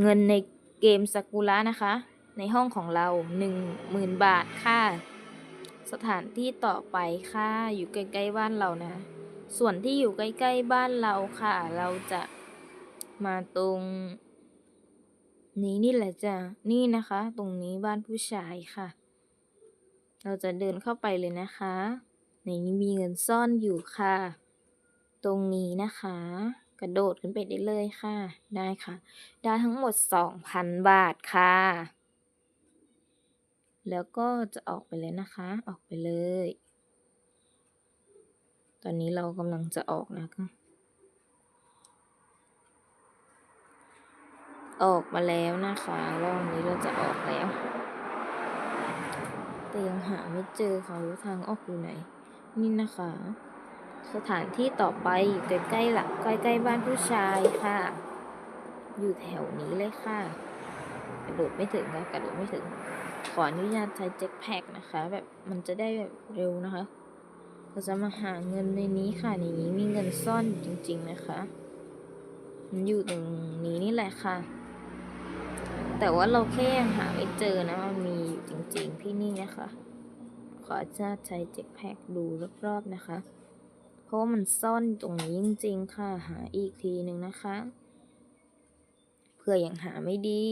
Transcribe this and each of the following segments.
เงินในเกมซากุระนะคะ ในห้องของเราหนึ่งหมื่นบาทค่ะ สถานที่ต่อไปค่ะ อยู่ใกล้ๆบ้านเรานะ ส่วนที่อยู่ใกล้ๆบ้านเราค่ะ เราจะมาตรง นี้นี่แหละจ้ะ นี่นะคะ ตรงนี้บ้านผู้ชายค่ะ เราจะเดินเข้าไปเลยนะคะ ในนี้มีเงินซ่อนอยู่ค่ะ ตรงนี้นะคะ ระโดดขึ้นไปได้เลยค่ะ ได้ค่ะ ได้ทั้งหมด 2,000 บาทค่ะ แล้วก็จะออกไปเลยนะคะ ออกไปเลย ตอนนี้เรากำลังจะออกนะคะออกมาแล้วนะคะรอบนี้เราจะออกแล้ว แต่ยังหาไม่เจอเขาทางออกอยู่ไหน นี่นะคะ สถานที่ต่อไปอยู่ใกล้ๆหลักใกล้ๆบ้านผู้ชายค่ะ อยู่แถวนี้เลยค่ะ กระโดดไม่ถึงนะกระโดดไม่ถึง ขออนุญาตใช้เจ็ตแพ็กนะคะ แบบมันจะได้แบบเร็วนะคะ เราจะมาหาเงินในนี้ค่ะ ในนี้มีเงินซ่อนจริง ๆนะคะ มันอยู่ตรงนี้นี่แหละค่ะ แต่ว่าเราแค่ยังหาไม่เจอนะมันมีอยู่จริงๆที่นี่นะคะ ขอจะใช้เจ็ตแพ็กดูรอบๆนะคะ ราะว่ามันซ่อนตรงนี้จริงๆค่ะ หาอีกทีหนึ่งนะคะเผื่อยังหาไม่ดี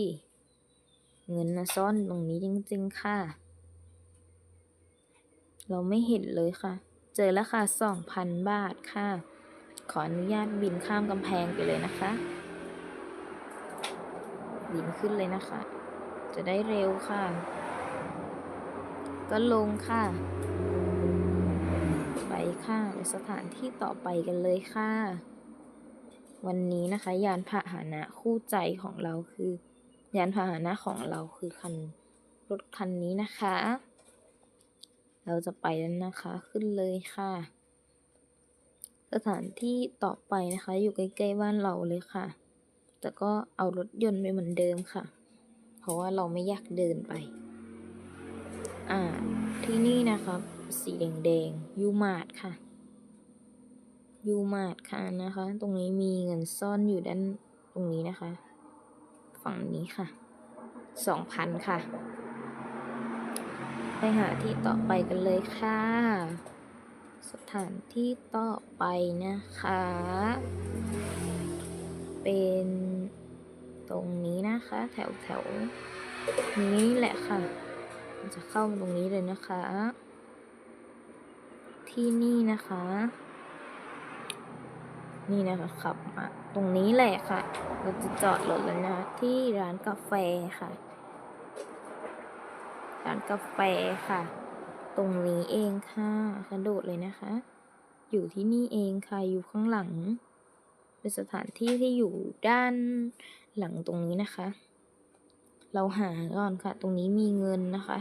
เงินนะซ่อนตรงนี้จริง ๆ ค่ะ เราไม่เห็นเลยค่ะ เจอแล้วค่ะสองพันบาทค่ะ ขออนุญาตบินข้ามกำแพงไปเลยนะคะ บินขึ้นเลยนะคะ จะได้เร็วค่ะ ก็ลงค่ะ ค่ะไปสถานที่ต่อไปกันเลยค่ะ วันนี้นะคะ ยานพาหนะคู่ใจของเราคือ ยานพาหนะของเราคือคันรถคันนี้นะคะ เราจะไปแล้วนะคะขึ้นเลยค่ะ สถานที่ต่อไปนะคะ อยู่ใกล้ๆบ้านเราเลยค่ะ แต่ก็เอารถยนต์ไปเหมือนเดิมค่ะ เพราะว่าเราไม่อยากเดินไป อ่าที่นี่นะครับ สีแดงๆยูมาดค่ะยูมาดค่ะนะคะ ตรงนี้มีเงินซ่อนอยู่ด้านตรงนี้นะคะ ฝั่งนี้ค่ะสองพันค่ะ ไปหาที่ต่อไปกันเลยค่ะ สถานที่ต่อไปนะคะ เป็นตรงนี้นะคะ แถวแถวนี้แหละค่ะ จะเข้ามาตรงนี้เลยนะคะ ที่นี่นะคะ นี่นะคะขับมาตรงนี้แหละค่ะ เราจะจอดรถแล้วนะที่ร้านกาแฟค่ะ ร้านกาแฟค่ะ ตรงนี้เองค่ะกระโดดเลยนะคะ อยู่ที่นี่เองค่ะ อยู่ข้างหลัง เป็นสถานที่ที่อยู่ด้านหลังตรงนี้นะคะ เราหาก่อนค่ะ ตรงนี้มีเงินนะคะ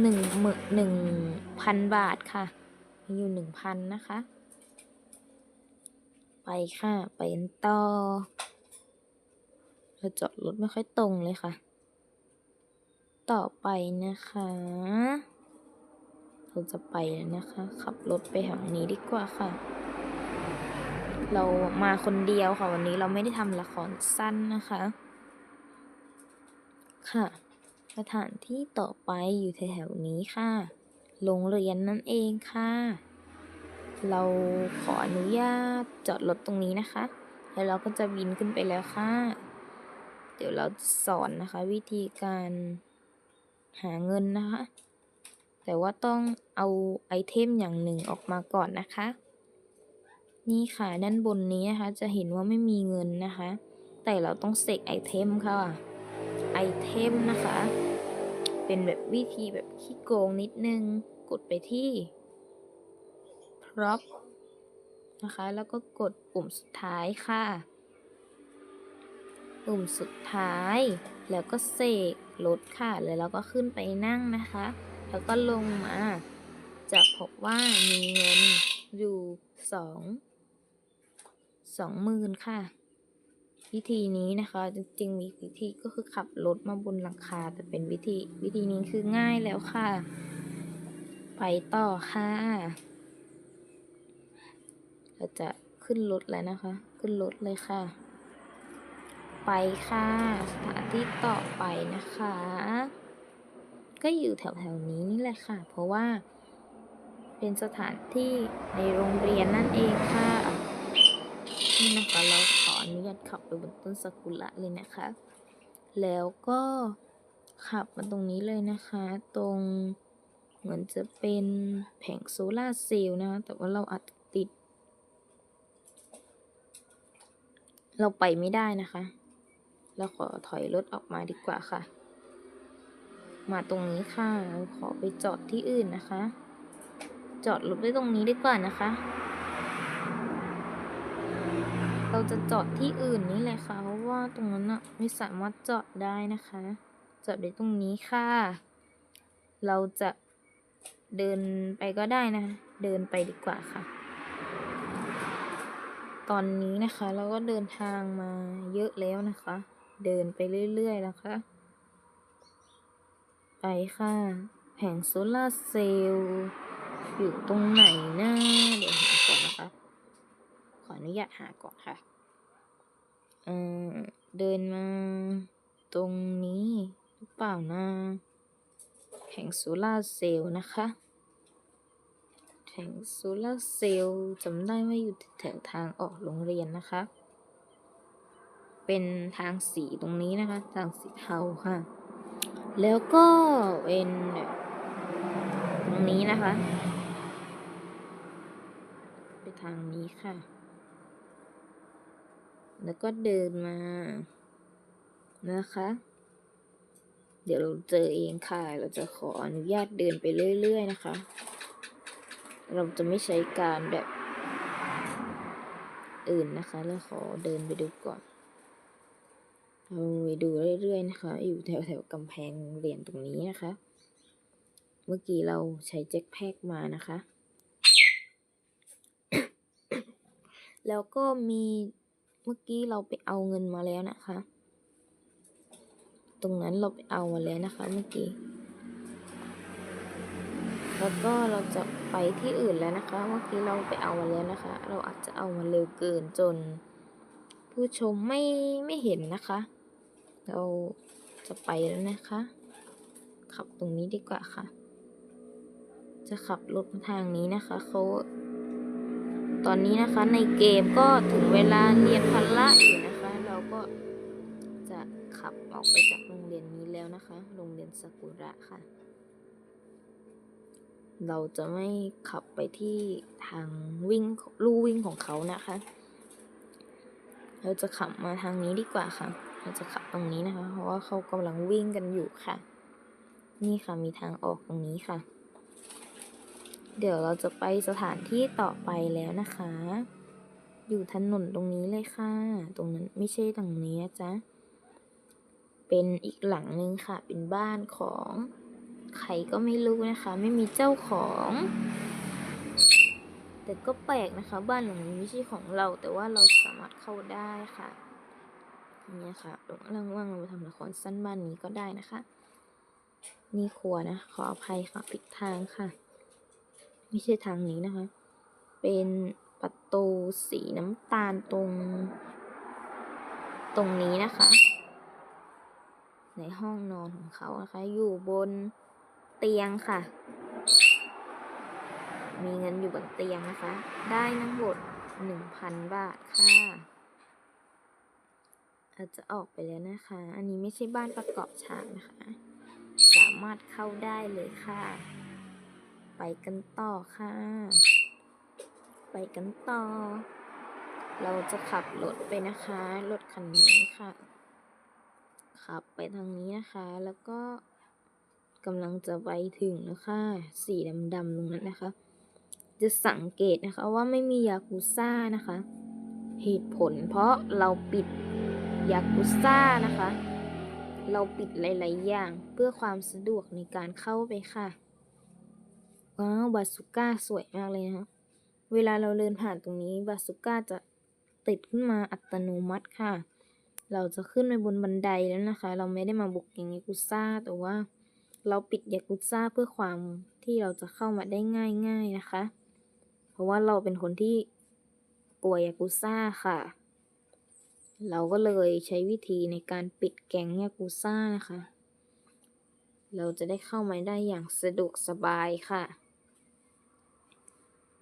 หนึ่งหมื่นหนึ่งพันบาทค่ะ มีอยู่หนึ่งพันนะคะ ไปค่ะ ไปกันต่อเราจอดรถไม่ค่อยตรงเลยค่ะ ต่อไปนะคะ เราจะไปแล้วนะคะ ขับรถไปทางนี้ดีกว่าค่ะ เรามาคนเดียวค่ะ วันนี้เราไม่ได้ทำละครสั้นนะคะ ค่ะ สถานที่ต่อไปอยู่แถวๆนี้ค่ะ โรงเรียนนั่นเองค่ะ เราขออนุญาตจอดรถตรงนี้นะคะ แล้วเราก็จะบินขึ้นไปแล้วค่ะ เดี๋ยวเราจะสอนนะคะวิธีการหาเงินนะคะ แต่ว่าต้องเอาไอเทมอย่างหนึ่งออกมาก่อนนะคะ นี่ค่ะด้านบนนี้นะคะ จะเห็นว่าไม่มีเงินนะคะ แต่เราต้องเสกไอเทมค่ะไอเทมนะคะ เป็นแบบวิธีแบบขี้โกงนิดนึง กดไปที่ prop นะคะ แล้วก็กดปุ่มสุดท้ายค่ะ ปุ่มสุดท้าย แล้วก็เสกรถค่ะ แล้วเราก็ขึ้นไปนั่งนะคะ แล้วก็ลงมา จะพบว่ามีเงินอยู่สองสองหมื่นค่ะ วิธีนี้นะคะ จริงๆมีวิธีก็คือขับรถมาบนหลังคา แต่เป็นวิธีวิธีนี้คือง่ายแล้วค่ะ ไปต่อค่ะ เราจะขึ้นรถแล้วนะคะ ขึ้นรถเลยค่ะ ไปค่ะสถานที่ต่อไปนะคะ ก็อยู่แถวๆนี้นี่แหละค่ะ เพราะว่าเป็นสถานที่ในโรงเรียนนั่นเองค่ะ นี่นะคะเราขออนุญาตขับไปบนต้นซากุระเลยนะคะ แล้วก็ขับมาตรงนี้เลยนะคะ ตรงเหมือนจะเป็นแผงโซลาเซลล์นะ แต่ว่าเราอาจจะติด เราไปไม่ได้นะคะ เราขอถอยรถออกมาดีกว่าค่ะ มาตรงนี้ค่ะเราขอไปจอดที่อื่นนะคะ จอดรถไว้ตรงนี้ดีกว่านะคะ เราจะจอดที่อื่นนี่แหละค่ะ เพราะว่าตรงนั้นอะไม่สามารถจอดได้นะคะ จอดไว้ตรงนี้ค่ะ เราจะเดินไปก็ได้นะ เดินไปดีกว่าค่ะ ตอนนี้นะคะเราก็เดินทางมาเยอะแล้วนะคะ เดินไปเรื่อยๆนะคะไปค่ะ แผงโซลาเซลล์อยู่ตรงไหนนะเดี๋ยวหาก่อนนะคะ ข ออนุญาตหาก่อนค่ะ เออเดินมาตรงนี้หรือเปล่านะ แผงโซลาร์เซลล์นะคะ แผงโซลาร์เซลล์จำได้ว่าอยู่แถวทางออกโรงเรียนนะคะ เป็นทางสีตรงนี้นะคะ ทางสีเทาค่ะ แล้วก็เป็นตรงนี้นะคะ ไปทางนี้ค่ะ แล้วก็เดินมา นะคะ เดี๋ยวเราเจอเองค่ะ เราจะขออนุญาตเดินไปเรื่อยๆนะคะ เราจะไม่ใช้การแบบ อื่นนะคะแล้วขอเดินไปดูก่อนเราไปดูเรื่อยๆนะคะ อยู่แถวๆกำแพงโรงเรียนตรงนี้นะคะ เมื่อกี้เราใช้แจ็คแพกมานะคะ แล้วก็มี เมื่อกี้เราไปเอาเงินมาแล้วนะคะ ตรงนั้นเราไปเอามาแล้วนะคะ เมื่อกี้ แล้วก็เราจะไปที่อื่นแล้วนะคะ เมื่อกี้เราไปเอามาแล้วนะคะ เราอาจจะเอามาเร็วเกินจน ผู้ชมไม่ไม่เห็นนะคะ เราจะไปแล้วนะคะ ขับตรงนี้ดีกว่าค่ะ จะขับรถมาทางนี้นะคะเขา ตอนนี้นะคะในเกมก็ถึงเวลาเรียนพละอยู่นะคะ เราก็จะขับออกไปจากโรงเรียนนี้แล้วนะคะ โรงเรียนซากุระค่ะ เราจะไม่ขับไปที่ทางวิ่งลู่วิ่งของเขานะคะ เราจะขับมาทางนี้ดีกว่าค่ะ เราจะขับตรงนี้นะคะ เพราะว่าเขากำลังวิ่งกันอยู่ค่ะ นี่ค่ะมีทางออกตรงนี้ค่ะ เดี๋ยวเราจะไปสถานที่ต่อไปแล้วนะคะ อยู่ถนนตรงนี้เลยค่ะ ตรงนั้นไม่ใช่ตรงนี้นะจ๊ะ เป็นอีกหลังนึงค่ะ เป็นบ้านของใครก็ไม่รู้นะคะ ไม่มีเจ้าของ แต่ก็แปลกนะคะ บ้านหลังนี้ไม่ใช่ของเรา แต่ว่าเราสามารถเข้าได้ค่ะเนี่ยค่ะตรงล่างว่างเราไปทำละครสั้นบ้านนี้ก็ได้นะคะ นี่ครัวนะ ขออภัยค่ะผิดทางค่ะ ไม่ใช่ทางนี้นะคะ เป็นประตูสีน้ำตาลตรง ตรงนี้นะคะ ในห้องนอนของเขานะคะ อยู่บนเตียงค่ะ มีเงินอยู่บนเตียงนะคะ ได้ทั้งหมดหนึ่งพันบาทค่ะอาจจะออกไปแล้วนะคะ อันนี้ไม่ใช่บ้านประกอบฉากนะคะ สามารถเข้าได้เลยค่ะ ไปกันต่อค่ะ ไปกันต่อ เราจะขับรถไปนะคะ รถคันนี้ค่ะ ขับไปทางนี้นะคะ แล้วก็กำลังจะไปถึงแล้วค่ะสีดำๆตรงนั้นนะคะ จะสังเกตนะคะว่าไม่มียากุซ่านะคะ เหตุผลเพราะเราปิดยากุซ่านะคะ เราปิดหลาย ๆ อย่างเพื่อความสะดวกในการเข้าไปค่ะ ว้าวบาสุก้าสวยมากเลยนะคะเวลาเราเดินผ่านตรงนี้บาสุก้าจะติดขึ้นมาอัตโนมัติค่ะ เราจะขึ้นไปบนบันไดแล้วนะคะ เราไม่ได้มาบุกอย่างยากุซ่าแต่ว่าเราปิดยากุซ่าเพื่อความที่เราจะเข้ามาได้ง่าย ๆนะคะ เพราะว่าเราเป็นคนที่กลัวยากุซ่าค่ะ เราก็เลยใช้วิธีในการปิดแก๊งยากูซ่านะคะ เราจะได้เข้ามาได้อย่างสะดวกสบายค่ะ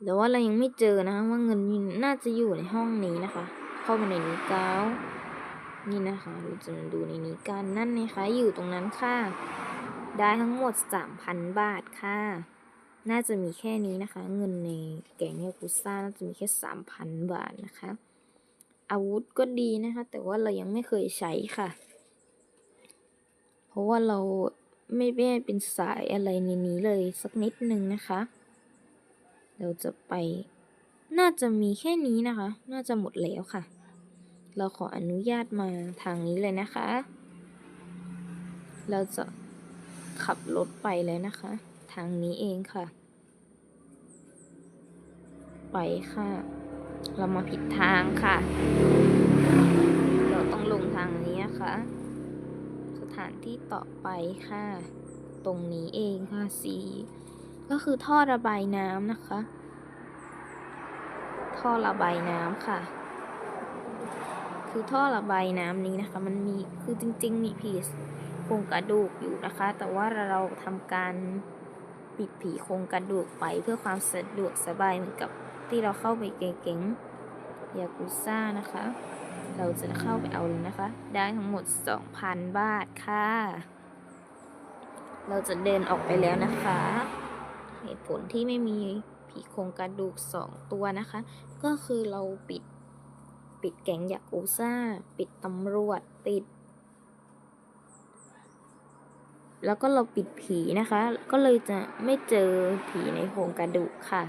แต่ว่าเรายังไม่เจอนะคะว่าเงินน่าจะอยู่ในห้องนี้นะคะ เข้ามาในนี้ก้าวนี่นะคะเราจะมาดูในนี้กันนั่นนะคะอยู่ตรงนั้นค่ะ ได้ทั้งหมด 3,000 บาทค่ะ น่าจะมีแค่นี้นะคะ เงินในแก๊งยากุซ่าน่าจะมีแค่ 3,000 บาทนะคะ อาวุธก็ดีนะคะ แต่ว่าเรายังไม่เคยใช้ค่ะ เพราะว่าเราไม่ได้เป็นสายอะไรในนี้เลยสักนิดนึงนะคะ เราจะไป น่าจะมีแค่นี้นะคะ น่าจะหมดแล้วค่ะ เราขออนุญาตมาทางนี้เลยนะคะ เราจะขับรถไปเลยนะคะ ทางนี้เองค่ะ ไปค่ะ เรามาผิดทางค่ะ เราต้องลงทางนี้นะคะ สถานที่ต่อไปค่ะ ตรงนี้เองค่ะสี ก็คือท่อระบายน้ำนะคะ ท่อระบายน้ำค่ะ คือท่อระบายน้ำนี้นะคะ มันมีคือจริง ๆ มีผีโครงกระดูกอยู่นะคะ แต่ว่าเราทำการปิดผีโครงกระดูกไปเพื่อความสะดวกสบายเหมือนกับที่เราเข้าไปเก่งๆยากุซ่านะคะ เราจะเข้าไปเอาเลยนะคะ ได้ทั้งหมด 2,000 บาทค่ะ เราจะเดินออกไปแล้วนะคะ เหตุผลที่ไม่มีผีโครงกระดูกสองตัวนะคะ ก็คือเราปิดปิดแก๊งยากุซ่า ปิดตำรวจปิด แล้วก็เราปิดผีนะคะ ก็เลยจะไม่เจอผีในโครงกระดูกค่ะ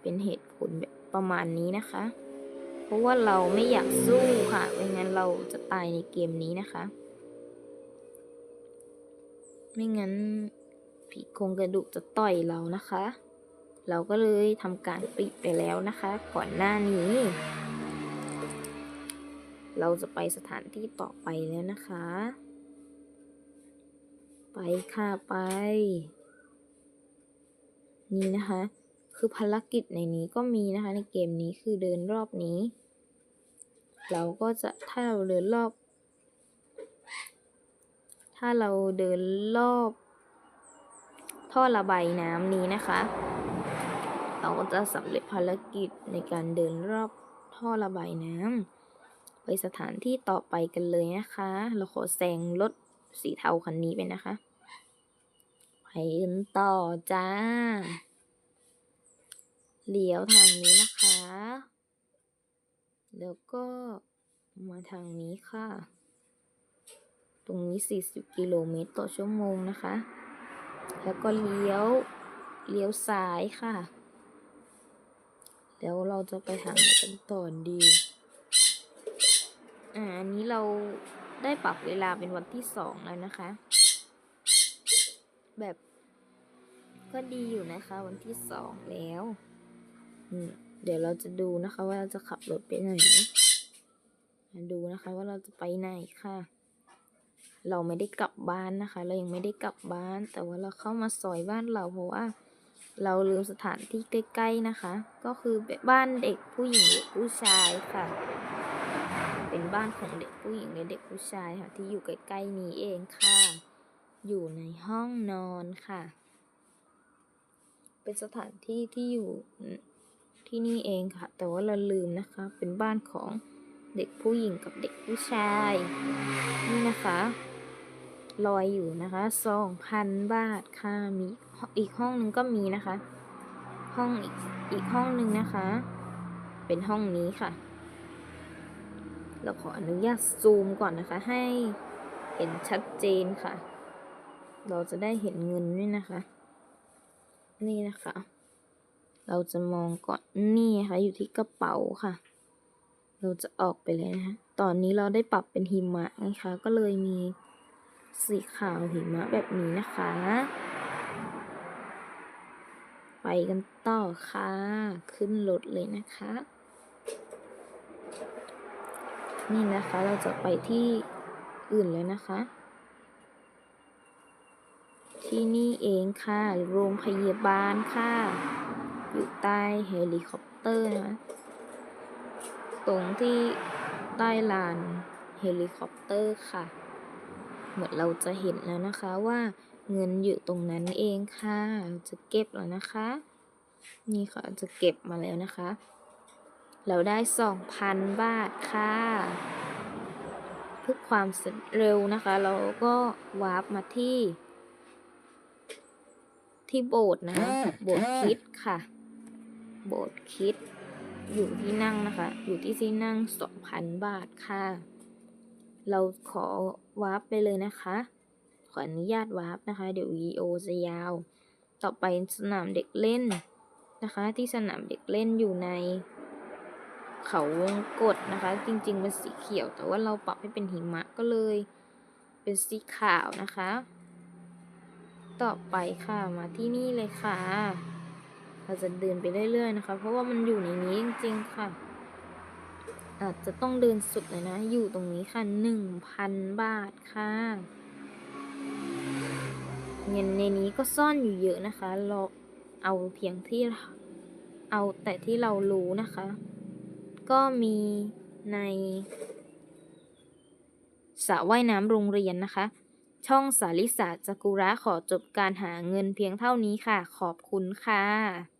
เป็นเหตุผลแบบประมาณนี้นะคะ เพราะว่าเราไม่อยากสู้ค่ะไม่งั้นเราจะตายในเกมนี้นะคะ ไม่งั้น ผีโครงกระดูกจะต่อยเรานะคะ เราก็เลยทำการปิดไปแล้วนะคะ ก่อนหน้านี้ เราจะไปสถานที่ต่อไปแล้วนะคะ ไปค่ะไป นี่นะคะ คือภารกิจในนี้ก็มีนะคะ ในเกมนี้คือเดินรอบนี้ เราก็จะถ้าเราเดินรอบ ถ้าเราเดินรอบ ท่อระบายน้ำนี้นะคะ เราก็จะสำเร็จภารกิจในการเดินรอบท่อระบายน้ำไปสถานที่ต่อไปกันเลยนะคะ เราขอแซงรถสีเทาคันนี้ไปนะคะ ไปกันต่อจ้า เลี้ยวทางนี้นะคะ แล้วก็มาทางนี้ค่ะ ตรงนี้ 40 กิโลเมตรต่อชั่วโมงนะคะ แล้วก็เลี้ยวเลี้ยวซ้ายค่ะเดี๋ยวเราจะไปทางไหนกันต่อดี อ่าอันนี้เราได้ปรับเวลาเป็นวันที่สองแล้วนะคะ แบบก็ดีอยู่นะคะ วันที่สองแล้วอืมเดี๋ยวเราจะดูนะคะว่าเราจะขับรถไปไหนมาดูนะคะว่าเราจะไปไหนค่ะ เราไม่ได้กลับบ้านนะคะ เรายังไม่ได้กลับบ้าน แต่ว่าเราเข้ามาซอยบ้านเราเพราะว่า เราลืมสถานที่ใกล้ๆนะคะ ก็คือบ้านเด็กผู้หญิงเด็กผู้ชายค่ะ เป็นบ้านของเด็กผู้หญิงและเด็กผู้ชายค่ะ ที่อยู่ใกล้ๆนี้เองค่ะ อยู่ในห้องนอนค่ะ เป็นสถานที่ที่อยู่ที่นี่เองค่ะ แต่ว่าเราลืมนะคะ เป็นบ้านของเด็กผู้หญิงกับเด็กผู้ชาย นี่นะคะ ลอยอยู่นะคะสองพันบาทค่ะมีอีกห้องหนึงก็มีนะคะ ห้องอีกอีกห้องหนึ่งนะคะ เป็นห้องนี้ค่ะ เราขออนุญาตซูมก่อนนะคะ ให้เห็นชัดเจนค่ะ เราจะได้เห็นเงินด้วยนะคะ นี่นะคะ เราจะมองก่อนนี่ค่ะอยู่ที่กระเป๋าค่ะ เราจะออกไปเลยนะคะ ตอนนี้เราได้ปรับเป็นหิมะนะคะ ก็เลยมี สีขาวหิมะแบบนี้นะคะ ไปกันต่อค่ะ ขึ้นรถเลยนะคะ นี่นะคะเราจะไปที่อื่นแล้วนะคะ ที่นี่เองค่ะ โรงพยาบาลค่ะ อยู่ใต้เฮลิคอปเตอร์นะคะตรงที่ใต้ลานเฮลิคอปเตอร์ค่ะ เหมือนเราจะเห็นแล้วนะคะว่าเงินอยู่ตรงนั้นเองค่ะเราจะเก็บแล้วนะคะ นี่ค่ะจะเก็บมาแล้วนะคะ เราได้สองพันบาทค่ะเพื่อความเร็วนะคะ เราก็วาร์ปมาที่ ที่โบสถ์นะโบสถ์คริดค่ะ โบสถ์คริด อยู่ที่นั่งนะคะ อยู่ที่ที่นั่งสองพันบาทค่ะ เราขอ วาร์ปไปเลยนะคะ ขออนุญาตวาร์ปนะคะ เดี๋ยววีโอจะยาว ต่อไปสนามเด็กเล่นนะคะ ที่สนามเด็กเล่นอยู่ใน เขาวงกตนะคะ จริงๆเป็นสีเขียว แต่ว่าเราปรับให้เป็นหิมะก็เลย เป็นสีขาวนะคะ ต่อไปค่ะมาที่นี่เลยค่ะ เราจะเดินไปเรื่อยๆนะคะ เพราะว่ามันอยู่ในนี้จริงๆค่ะ อาจจะต้องเดินสุดเลยนะ อยู่ตรงนี้ค่ะหนึ่งพันบาทค่ะเงินในนี้ก็ซ่อนอยู่เยอะนะคะ เราเอาเพียงที่เอาแต่ที่เรารู้นะคะ ก็มีในสระว่ายน้ำโรงเรียนนะคะ ช่องสาริสาจักุระขอจบการหาเงินเพียงเท่านี้ค่ะ ขอบคุณค่ะ